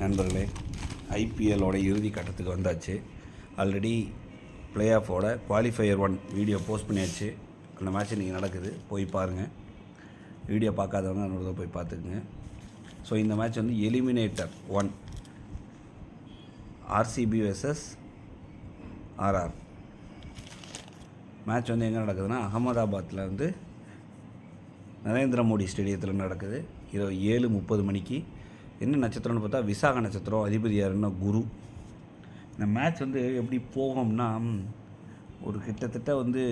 நண்பர்களே ஐபிஎல்லோட இறுதி கட்டத்துக்கு வந்தாச்சு. ஆல்ரெடி பிளே ஆஃபோட குவாலிஃபையர் ஒன் வீடியோ போஸ்ட் பண்ணியாச்சு. அந்த மேட்ச் இன்றைக்கி நடக்குது. போய் பாருங்கள் வீடியோ பார்க்காதவங்க அதோட போய் பார்த்துக்குங்க. ஸோ இந்த மேட்ச் வந்து eliminator one RCB versus RR match வந்து எங்கே நடக்குதுன்னா அகமதாபாத்தில் வந்து நரேந்திர மோடி ஸ்டேடியத்தில் நடக்குது. இரவு ஏழு முப்பது மணிக்கு என்ன நட்சத்திரம்னு பார்த்தா விசாக நட்சத்திரம் அதிபதி யாருன்னா குரு. இந்த மேட்ச் வந்து எப்படி போகும்னா ஒரு கிட்டத்தட்ட வந்து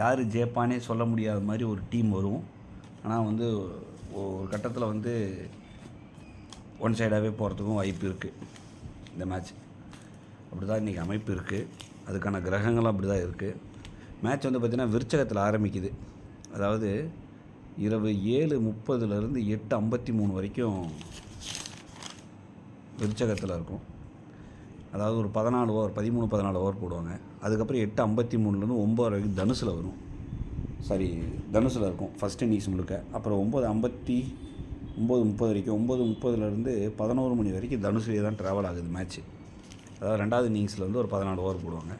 யார் ஜெயிப்பானே சொல்ல முடியாத மாதிரி ஒரு டீம் வரும். ஆனால் வந்து ஒரு கட்டத்தில் வந்து ஒன் சைடாகவே போகிறதுக்கும் வாய்ப்பு இருக்குது இந்த மேட்ச் அப்படி தான் இன்றைக்கி அமைப்பு இருக்குது அதுக்கான கிரகங்களும் அப்படி தான் இருக்குது மேட்ச் வந்து பார்த்திங்கன்னா விருச்சகத்தில் ஆரம்பிக்குது. அதாவது இரவு ஏழு முப்பதுலேருந்து எட்டு ஐம்பத்தி மூணு வரைக்கும் விருச்சகத்தில் இருக்கும். அதாவது ஒரு பதினாலு ஓவர் பதிமூணு பதினாலு ஓவர் போடுவாங்க. அதுக்கப்புறம் எட்டு ஐம்பத்தி மூணுலேருந்து ஒம்பது வரைக்கும் தனுசில் வரும். சாரி தனுசில் இருக்கும் ஃபஸ்ட் இன்னிங்ஸ் முழுக்க. அப்புறம் ஒம்பது ஐம்பத்தி ஒம்பது முப்பது வரைக்கும் ஒம்பது முப்பதுலேருந்து பதினோரு மணி வரைக்கும் தனுசுலேயே தான் ட்ராவல் ஆகுது மேட்ச்சு அதாவது ரெண்டாவது இன்னிங்ஸில் வந்து ஒரு பதினாலு ஓவர் போடுவாங்க.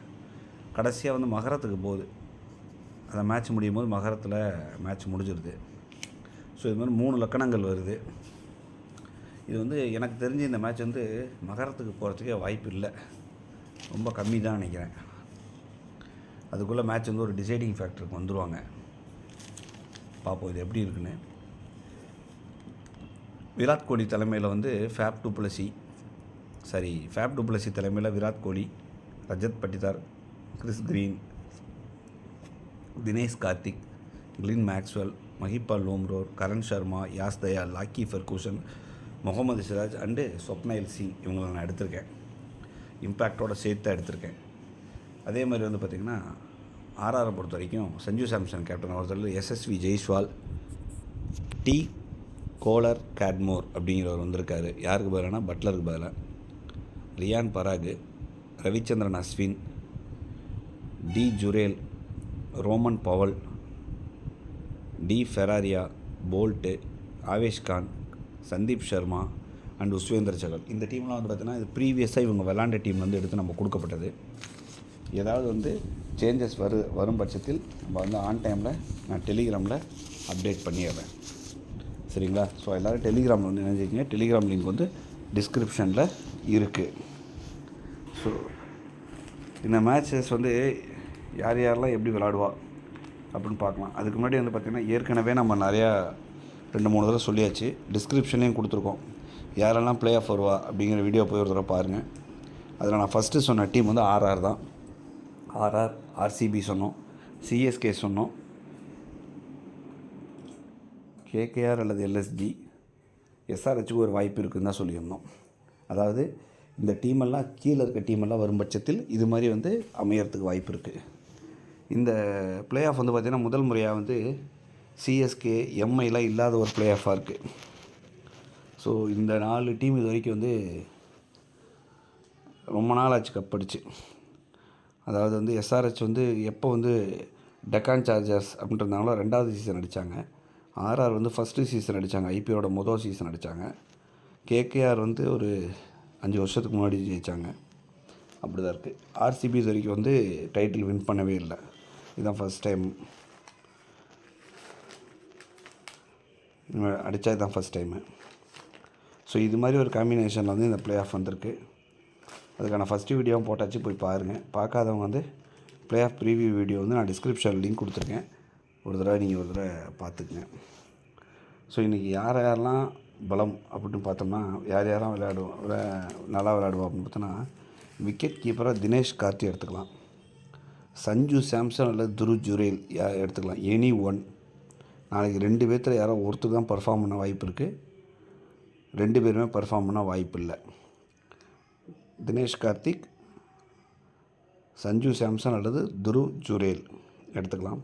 கடைசியாக வந்து மகரத்துக்கு போகுது. அந்த மேட்ச் முடியும் போது மகரத்தில் மேட்ச் முடிஞ்சிருது. ஸோ இது மாதிரி மூணு லக்கணங்கள் வருது. இது வந்து எனக்கு தெரிஞ்சு இந்த மேட்ச் வந்து மகரத்துக்கு போகிறதுக்கே வாய்ப்பு இல்லை. ரொம்ப கம்மி தான் நினைக்கிறேன். அதுக்குள்ளே மேட்ச் வந்து ஒரு டிசைடிங் ஃபேக்டருக்கு வந்துடுவாங்க பார்ப்போம் இது எப்படி இருக்குன்னு. விராட் கோலி தலைமையில் வந்து Faf du Plessis sorry Faf du Plessis தலைமையில் Virat Kohli Rajat Patidar Chris Green Dinesh Karthik Glenn Maxwell Mahipal Lomror Karn Sharma Yash Dayal Lockie Ferguson Mohammed Siraj and Swapnil Singh இவங்களை நான் எடுத்திருக்கேன். இம்பேக்டோட சேர்த்து தான் எடுத்திருக்கேன். அதே மாதிரி வந்து பார்த்திங்கன்னா ஆர்ஆரை பொறுத்த வரைக்கும் சஞ்சு சாம்சன் கேப்டன் ஒருத்தர் எஸ்எஸ்வி ஜெய்ஸ்வால் டி கோலர் கேட்மோர் அப்படிங்கிறவர் வந்திருக்காரு. யாருக்கு பதிலானா பட்லருக்கு பதிலாக Riyan Parag Ravichandran Ashwin D Jurel Rovman Powell D Ferreira Boult Avesh Khan Sandeep Sharma and Yuzvendra Chahal. இந்த டீம்லாம் வந்து பார்த்தீங்கன்னா இது ப்ரீவியஸாக இவங்க விளாண்ட டீம் வந்து எடுத்து நம்ம கொடுக்கப்பட்டது. ஏதாவது வந்து சேஞ்சஸ் வரு வரும் பட்சத்தில் நம்ம வந்து ஆன் டைமில் நான் டெலிகிராமில் அப்டேட் பண்ணிடுறேன். சரிங்களா? ஸோ எல்லோரும் டெலிகிராமில் வந்து நினைச்சிக்கிங்க டெலிகிராம் லிங்க் வந்து டிஸ்கிரிப்ஷனில் இருக்குது ஸோ இந்த மேட்சஸ் வந்து யார் யாரெல்லாம் எப்படி விளாடுவா அப்படின்னு பார்க்கலாம். அதுக்கு முன்னாடி வந்து பார்த்திங்கன்னா ஏற்கனவே நம்ம நிறையா ரெண்டு மூணு தடவை சொல்லியாச்சு. டிஸ்கிரிப்ஷன்லேயும் கொடுத்துருக்கோம். யாரெல்லாம் ப்ளே ஆஃப் வருவா அப்படிங்கிற வீடியோ போய் ஒரு தடவை பாருங்கள் அதில் நான் ஃபஸ்ட்டு சொன்ன டீம் வந்து ஆர்ஆர் தான். ஆர்ஆர் ஆர்சிபி சொன்னோம். சிஎஸ்கே சொன்னோம். கேகேஆர் அல்லது எல்எஸ்ஜி எஸ்ஆர்ஹெச்சுக்கு ஒரு வாய்ப்பு இருக்குன்னு தான் சொல்லியிருந்தோம். அதாவது இந்த டீமெல்லாம் கீழே இருக்க டீமெல்லாம் வரும் பட்சத்தில் இது மாதிரி வந்து அமையறதுக்கு வாய்ப்பு இருக்குது இந்த பிளே ஆஃப் வந்து பார்த்திங்கன்னா முதல் முறையாக வந்து சிஎஸ்கே எம்ஐலாம் இல்லாத ஒரு பிளே ஆஃபாக இருக்குது ஸோ இந்த நாலு டீம் இது வரைக்கும் வந்து ரொம்ப நாள் ஆச்சு கப் அடிச்சு. அதாவது வந்து எஸ்ஆர்ஹெச் வந்து எப்போ வந்து டெக்கான் சார்ஜர்ஸ் அப்படின்றதுனால ரெண்டாவது சீசன் அடித்தாங்க ஆர்ஆர் வந்து ஃபஸ்ட்டு சீசன் அடித்தாங்க ஐபிஓட மொதல் சீசன் அடித்தாங்க கேகேஆர் வந்து ஒரு அஞ்சு வருஷத்துக்கு முன்னாடி ஜெயித்தாங்க அப்படி தான் இருக்குது ஆர்சிபி இது வரைக்கும் வந்து டைட்டில் வின் பண்ணவே இல்லை. இதுதான் ஃபஸ்ட் டைம் அடித்தா இதுதான் ஃபஸ்ட் டைமு ஸோ இது மாதிரி ஒரு காம்பினேஷனில் வந்து இந்த ப்ளே ஆஃப் வந்திருக்கு. அதுக்கான ஃபஸ்ட்டு வீடியோவும் போட்டாச்சு. போய் பாருங்கள் பார்க்காதவங்க வந்து ப்ளே ஆஃப் ப்ரீவியூ வீடியோ வந்து நான் டிஸ்கிரிப்ஷன் லிங்க் கொடுத்துருக்கேன். ஒரு தடவை நீங்கள் ஒரு தடவை பார்த்துக்குங்க. ஸோ இன்றைக்கி யார் யாரெல்லாம் பலம் அப்படின்னு பார்த்தோம்னா யார் யாரெல்லாம் விளையாடுவோம் நல்லா விளையாடுவோம் அப்படின்னு பார்த்தோன்னா விக்கெட் கீப்பராக தினேஷ் கார்த்தி எடுத்துக்கலாம். சஞ்சு சாம்சன் அல்லது துரு ஜுரேல் யா எடுத்துக்கலாம். Any one. நாளைக்கு ரெண்டு பேர்த்தில் யாரோ ஒருத்தர் தான் பர்ஃபார்ம் பண்ண வாய்ப்பு இருக்குது ரெண்டு பேருமே பர்ஃபார்ம் பண்ண வாய்ப்பு இல்லை. தினேஷ் கார்த்திக் சஞ்சு சாம்சன் அல்லது துரு ஜுரேல் எடுத்துக்கலாம்.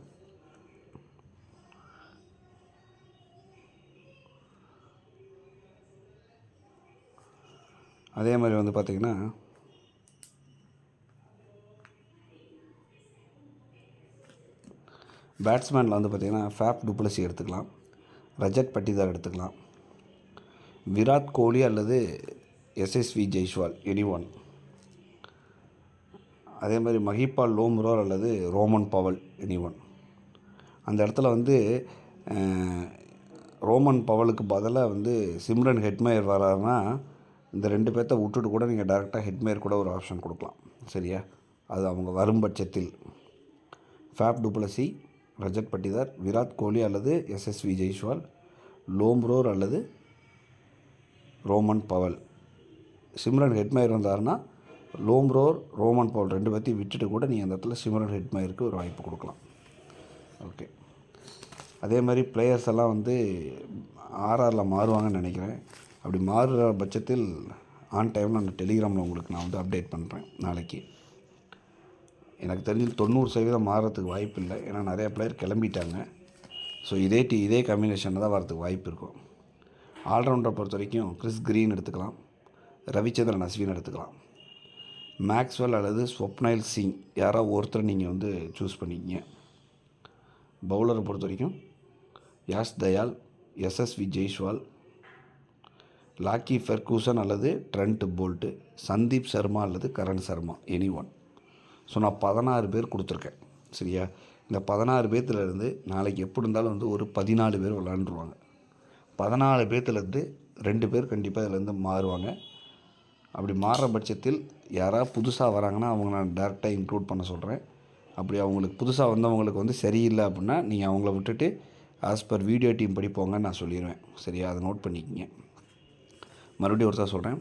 அதே மாதிரி வந்து பார்த்திங்கன்னா பேட்ஸ்மேனில் வந்து பார்த்திங்கன்னா ஃபேப் டுப்ளசி எடுத்துக்கலாம் ரஜத் பட்டிதார் எடுத்துக்கலாம் விராட் கோலி அல்லது எஸ்எஸ்வி ஜெய்ஸ்வால் எனி ஒன் அதே மாதிரி மஹிபால் லோம்ரோர் அல்லது ரோமன் பவல் எனி ஒன் அந்த இடத்துல வந்து ரோமன் பவலுக்கு பதிலாக வந்து சிம்ரன் ஹெட்மேயர் வராருன்னா இந்த ரெண்டு பேர்த்த விட்டுட்டு கூட நீங்கள் டேரெக்டாக ஹெட்மேயர் கூட ஒரு ஆப்ஷன் கொடுக்கலாம். சரியா? அது அவங்க வரும் பட்சத்தில். Faf du Plessis Rajat Patidar Virat Kohli அல்லது எஸ்எஸ்வி ஜெய்ஸ்வால் லோம்ரோர் அல்லது ரோமன் பவல். சிம்ரன் ஹெட்மயர் வந்தாருன்னா லோம்ரோர் ரோமன் பவல் ரெண்டு பேர்த்தையும் விட்டுட்டு கூட நீங்கள் அந்த இடத்துல சிம்ரன் ஹெட்மயருக்கு ஒரு வாய்ப்பு கொடுக்கலாம். ஓகே. அதே மாதிரி பிளேயர்ஸ் எல்லாம் வந்து ஆர்ஆரில் மாறுவாங்கன்னு நினைக்கிறேன். அப்படி மாறுற பட்சத்தில் ஆன் டைமில் அந்த டெலிகிராமில் உங்களுக்கு நான் வந்து அப்டேட் பண்ணுறேன் நாளைக்கு. எனக்கு தெரிஞ்சு தொண்ணூறு சதவீதம் மாறுறதுக்கு வாய்ப்பு இல்லை ஏன்னா நிறைய பிளேயர் கிளம்பிட்டாங்க. ஸோ இதே டி இதே காம்பினேஷனில் தான் வரதுக்கு வாய்ப்பு இருக்கும். ஆல்ரவுண்டரை பொறுத்த வரைக்கும் கிறிஸ் கிரீன் எடுத்துக்கலாம். ரவிச்சந்திரன் அஸ்வின் எடுத்துக்கலாம். மேக்ஸ்வெல் அல்லது ஸ்வப்னைல் சிங் யாரோ ஒருத்தரை நீங்கள் வந்து சூஸ் பண்ணிக்கிங்க. பவுலரை பொறுத்த வரைக்கும் யாஷ் தயால் எஸ்எஸ்வி ஜெய்ஷ்வால் லாக்கி ஃபெர்கூசன் அல்லது ட்ரெண்ட் போல்ட்டு சந்தீப் சர்மா அல்லது Karn Sharma any one so நான் பதினாறு பேர் கொடுத்துருக்கேன். சரியா? இந்த பதினாறு பேர்த்துலேருந்து நாளைக்கு எப்படி இருந்தாலும் வந்து ஒரு பதினாலு பேர் விளாண்டுருவாங்க. பதினாலு பேர்த்துலேருந்து ரெண்டு பேர் கண்டிப்பாக இதுலேருந்து மாறுவாங்க. அப்படி மாறுற பட்சத்தில் யாராவது புதுசாக வராங்கன்னா அவங்க நான் டேரெக்டாக இன்க்ளூட் பண்ண சொல்கிறேன் அப்படி அவங்களுக்கு புதுசாக வந்தவங்களுக்கு வந்து சரியில்லை அப்படின்னா நீங்கள் அவங்கள விட்டுட்டு ஆஸ் பர் வீடியோ டீம் படிப்போங்கன்னு நான் சொல்லிடுவேன் சரியா? அதை நோட் பண்ணிக்கிங்க. மறுபடியும் ஒருத்தர் சொல்கிறேன்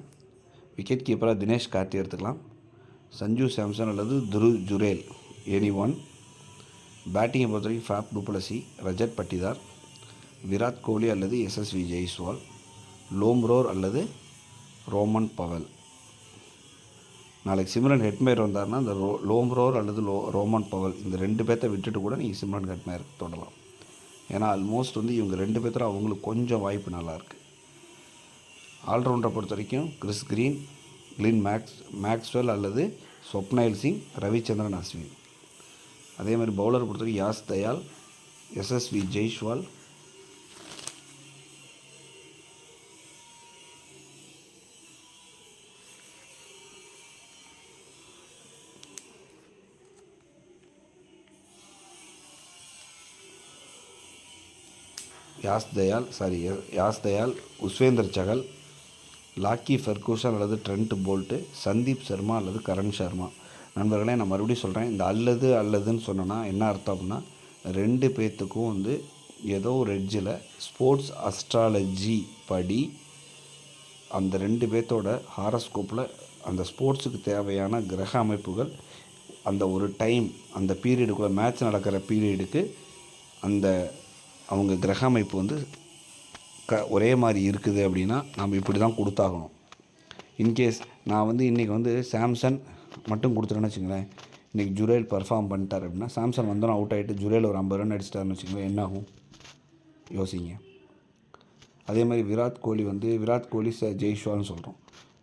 விக்கெட் கீப்பராக தினேஷ் கார்த்தி எடுத்துக்கலாம். சஞ்சு சாம்சன் அல்லது துரு ஜுரேல் எனி ஒன் பேட்டிங்கை பொறுத்த வரைக்கும் Faf du Plessis Rajat Patidar Virat Kohli அல்லது எஸ்எஸ்வி ஜெய்ஸ்வால் லோம்ரோர் அல்லது ரோமன் பவல். நாளைக்கு சிம்ரன் ஹெட்மேர் வந்தார்னா இந்த ரோ லோம்ரோர் அல்லது லோ ரோமன் பவல் இந்த ரெண்டு பேர்த்த விட்டுட்டு கூட நீங்கள் சிம்ரன் ஹெட்மேர் தொடரலாம் ஏன்னா ஆல்மோஸ்ட் வந்து இவங்க ரெண்டு பேர்த்தில் அவங்களுக்கு கொஞ்சம் வாய்ப்பு நல்லாயிருக்கு ஆல்ரவுண்டரை பொறுத்த வரைக்கும் Chris Green Glenn Max Maxwell அல்லது ஸ்வப்னைல் சிங் ரவிச்சந்திரன் அஸ்வின் அதே மாதிரி பவுலர் பொறுத்தவரைக்கும் Yash Dayal Yashasvi Jaiswal Yash Dayal sorry Yash Dayal Yuzvendra Chahal Lockie Ferguson அல்லது ட்ரெண்ட் போல்ட்டு சந்தீப் சர்மா அல்லது கரண் சர்மா. நண்பர்களே நான் மறுபடியும் சொல்கிறேன் இந்த அல்லது அல்லதுன்னு சொன்னேன்னா என்ன அர்த்தம் அப்படின்னா ரெண்டு பேர்த்துக்கும் வந்து ஏதோ ஒரு எட்ஜில் ஸ்போர்ட்ஸ் அஸ்ட்ராலஜி படி அந்த ரெண்டு பேர்த்தோட ஹாரஸ்கோப்பில் அந்த ஸ்போர்ட்ஸுக்கு தேவையான கிரக அமைப்புகள் அந்த ஒரு டைம் அந்த பீரியடுக்குள்ளே மேட்ச் நடக்கிற பீரியடுக்கு அந்த அவங்க கிரக அமைப்பு வந்து க ஒரே மாதிரி இருக்குது அப்படின்னா நம்ம இப்படி தான் கொடுத்தாகணும் இன்கேஸ் நான் வந்து இன்றைக்கி வந்து சாம்சங் மட்டும் கொடுத்துட்டேன்னு வச்சுங்களேன் இன்றைக்கி ஜுரேல் பர்ஃபார்ம் பண்ணிட்டார் அப்படின்னா சாம்சங் வந்தோம் அவுட் ஆகிட்டு ஜுரேல் ஒரு ஐம்பது ரன் அடிச்சிட்டாருன்னு வச்சுங்களேன் என்ன ஆகும்? யோசிங்க. அதே மாதிரி விராட் கோலி வந்து விராட் கோலி ச ஜெய்ஷ்வால்னு சொல்கிறோம்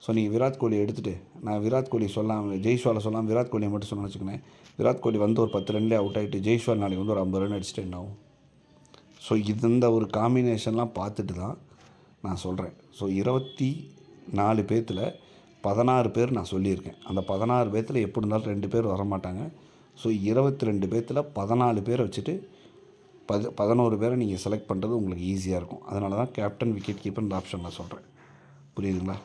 ஸோ நீங்கள் விராட் கோலி எடுத்துகிட்டு நான் விராட் கோலி சொல்லாம் ஜெய்ஷ்வாலை சொல்லலாம் விராட் கோலியை மட்டும் சொன்னேன் வச்சுக்கோங்களேன். விராட் கோலி வந்து ஒரு பத்து ரன்லேயே அவுட் ஆகிட்டு ஜெய்ஷ்வால் நாளைக்கு வந்து ஒரு ஐம்பது ரன் அடிச்சுட்டு என்ன ஆகும்? ஸோ இந்த ஒரு காம்பினேஷன்லாம் பார்த்துட்டு தான் நான் சொல்கிறேன் ஸோ இருபத்தி நாலு பேர்த்தில் பதினாறு பேர் நான் சொல்லியிருக்கேன். அந்த பதினாறு பேர்த்தில் எப்படி இருந்தாலும் ரெண்டு பேர் வரமாட்டாங்க. ஸோ இருபத்தி ரெண்டு பேர்த்தில் பதினாலு பேரை வச்சுட்டு பது பதினோரு பேரை நீங்கள் செலக்ட் பண்ணுறது உங்களுக்கு ஈஸியாக இருக்கும். அதனால தான் கேப்டன் விக்கெட் கீப்பர் ஆப்ஷன் நான் சொல்கிறேன் புரியுதுங்களா?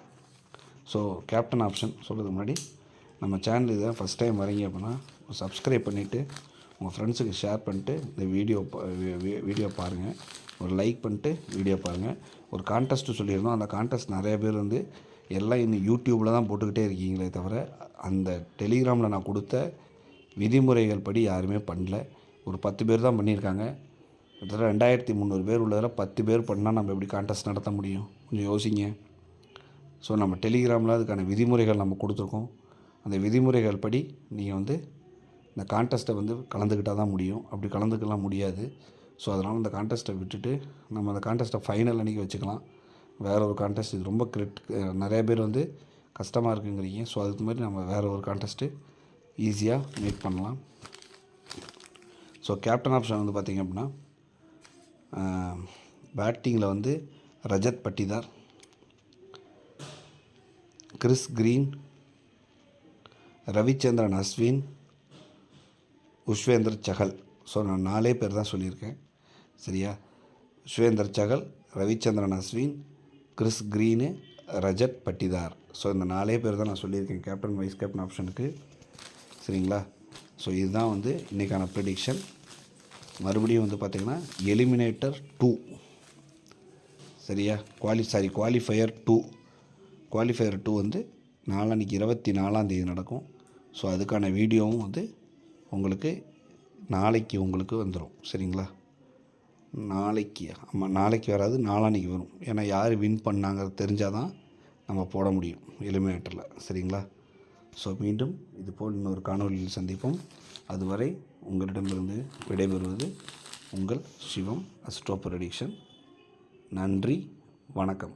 ஸோ கேப்டன் ஆப்ஷன் சொல்கிறதுக்கு முன்னாடி நம்ம சேனல் இதை ஃபஸ்ட் டைம் வரீங்க அப்படின்னா சப்ஸ்கிரைப் பண்ணிவிட்டு உங்கள் ஃப்ரெண்ட்ஸுக்கு ஷேர் பண்ணிட்டு இந்த வீடியோ பா- வீடியோ பாருங்கள் ஒரு லைக் பண்ணிட்டு வீடியோ பாருங்கள் ஒரு கான்டெஸ்ட்டு சொல்லியிருந்தோம். அந்த கான்டெஸ்ட் நிறைய பேர் வந்து எல்லாம் இன்னும் யூடியூப்பில் தான் போட்டுக்கிட்டே இருக்கீங்களே தவிர அந்த டெலிகிராமில் நான் கொடுத்த விதிமுறைகள் படி யாருமே பண்ணல. ஒரு பத்து பேர் தான் பண்ணியிருக்காங்க. கிட்டத்தட்ட ரெண்டாயிரத்தி முந்நூறு பேர் உள்ளதில் பத்து பேர் பண்ணால் நம்ம எப்படி கான்டெஸ்ட் நடத்த முடியும்? கொஞ்சம் யோசிங்க. ஸோ நம்ம டெலிகிராமில் அதுக்கான விதிமுறைகள் நம்ம கொடுத்துருக்கோம். அந்த விதிமுறைகள் படி நீங்கள் வந்து இந்த கான்டெஸ்ட்டை வந்து கலந்துக்கிட்டால் தான் முடியும். அப்படி கலந்துக்கலாம் முடியாது. ஸோ அதனால் அந்த கான்டெஸ்ட்டை விட்டுட்டு நம்ம அந்த கான்டெஸ்ட்டை ஃபைனல் அன்றைக்கி வச்சுக்கலாம். வேறு ஒரு கான்டெஸ்ட் இது ரொம்ப கிரிட் நிறைய பேர் வந்து கஷ்டமாக இருக்குங்கிறீங்க. ஸோ அதுக்கு மாதிரி நம்ம வேறு ஒரு கான்டெஸ்ட்டு ஈஸியாக மேக் பண்ணலாம். ஸோ கேப்டன் ஆப்ஷன் வந்து பார்த்திங்க அப்படின்னா பேட்டிங்கில் வந்து Rajat Patidar Chris Green Ravichandran Ashwin Yuzvendra Chahal so நான் நாலே பேர் தான் சொல்லியிருக்கேன். சரியா? Yuzvendra Chahal Ravichandran Ashwin Chris Green Rajat Patidar. So இந்த நாலே பேர் தான் நான் சொல்லியிருக்கேன். கேப்டன் வைஸ் கேப்டன் ஆப்ஷனுக்கு. சரிங்களா? ஸோ இதுதான் வந்து இன்றைக்கான ப்ரெடிக்ஷன் மறுபடியும் வந்து பார்த்திங்கன்னா எலிமினேட்டர் டூ சரியா? குவாலி sorry qualifier two qualifier two வந்து நாளான்னைக்கு இருபத்தி நாலாம் தேதி நடக்கும். ஸோ அதுக்கான வீடியோவும் வந்து உங்களுக்கு நாளைக்கு உங்களுக்கு வந்துடும் சரிங்களா? நாளைக்கு ஆமாம் நாளைக்கு வராது நாளான்னைக்கு வரும். ஏன்னா யார் வின் பண்ணாங்கிறது தெரிஞ்சால் தான் நம்ம போட முடியும் எலிமினேட்டரில் சரிங்களா? ஸோ மீண்டும் இதுபோல் இன்னொரு காணொலியில் சந்திப்போம். அதுவரை உங்களிடமிருந்து விடைபெறுவது உங்கள் சிவம் அஸ்ட்ரோ ப்ரடிக்ஷன் நன்றி வணக்கம்.